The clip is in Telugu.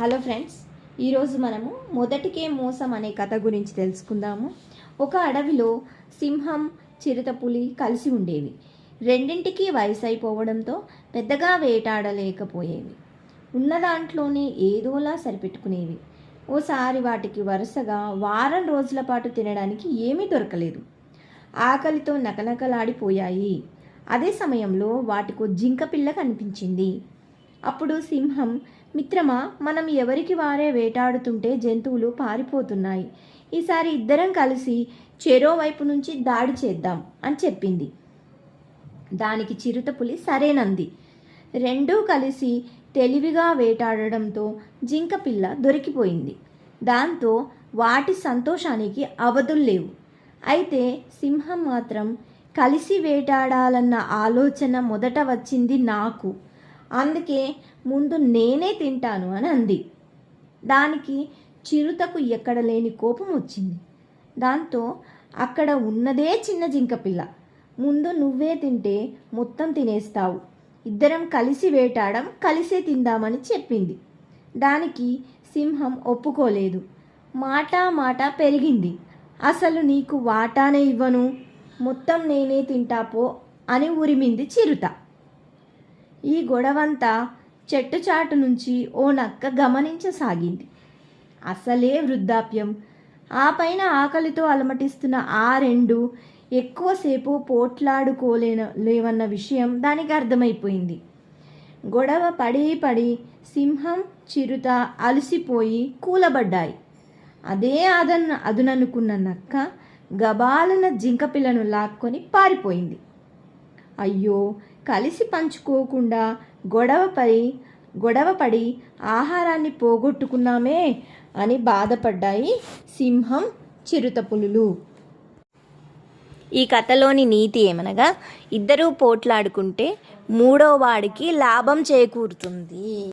హలో ఫ్రెండ్స్ ఈరోజు మనము మొదటికే మోసం అనే కథ గురించి తెలుసుకుందాము. ఒక అడవిలో సింహం చిరుతపులి కలిసి ఉండేవి. రెండింటికి వయసు అయిపోవడంతో పెద్దగా వేటాడలేకపోయేవి. ఉన్న దాంట్లోనే ఏదోలా సరిపెట్టుకునేవి. ఓసారి వాటికి వరుసగా వారం రోజుల పాటు తినడానికి ఏమీ దొరకలేదు. ఆకలితో నకనకలాడిపోయాయి. అదే సమయంలో వాటికో జింక పిల్ల కనిపించింది. అప్పుడు సింహం మిత్రమా మనం ఎవరికి వారే వేటాడుతుంటే జంతువులు పారిపోతున్నాయి. ఈసారి ఇద్దరం కలిసి చెరో వైపు నుంచి దాడి చేద్దాం అని చెప్పింది. దానికి చిరుతపులి సరేనంది. రెండూ కలిసి తెలివిగా వేటాడడంతో జింక పిల్ల దొరికిపోయింది. దాంతో వాటి సంతోషానికి అవధులు లేవు. అయితే సింహం మాత్రం కలిసి వేటాడాలన్న ఆలోచన మొదట వచ్చింది నాకు. అందుకే ముందు నేనే తింటాను అని అంది. దానికి చిరుతకు ఎక్కడ లేని కోపం వచ్చింది. దాంతో అక్కడ ఉన్నదే చిన్న జింక పిల్ల. ముందు నువ్వే తింటే మొత్తం తినేస్తావు. ఇద్దరం కలిసి వేటాడం కలిసే తిందామని చెప్పింది. దానికి సింహం ఒప్పుకోలేదు. మాట మాట పెరిగింది. అసలు నీకు వాటానే ఇవ్వను. మొత్తం నేనే తింటాపో అని ఉరిమింది చిరుత. ఈ గొడవంతా చెట్టు చాటు నుంచి ఓ నక్క గమనించసాగింది. అసలే వృద్ధాప్యం. ఆ పైన ఆకలితో అలమటిస్తున్న ఆ రెండు ఎక్కువసేపు పోట్లాడుకోలేన లేవన్న విషయం దానికి అర్థమైపోయింది. గొడవ పడి పడి సింహం చిరుత అలసిపోయి కూలబడ్డాయి. అదే అదన్ అదుననుకున్న నక్క గబాలన జింకపిల్లను లాక్కొని పారిపోయింది. అయ్యో కలిసి పంచుకోకుండా గొడవపడి గొడవపడి ఆహారాన్ని పోగొట్టుకున్నామే అని బాధపడ్డాయి సింహం చిరుతపులులు ఈ కథలోని నీతి ఏమనగా ఇద్దరూ పోట్లాడుకుంటే మూడో వాడికి లాభం చేకూరుతుంది.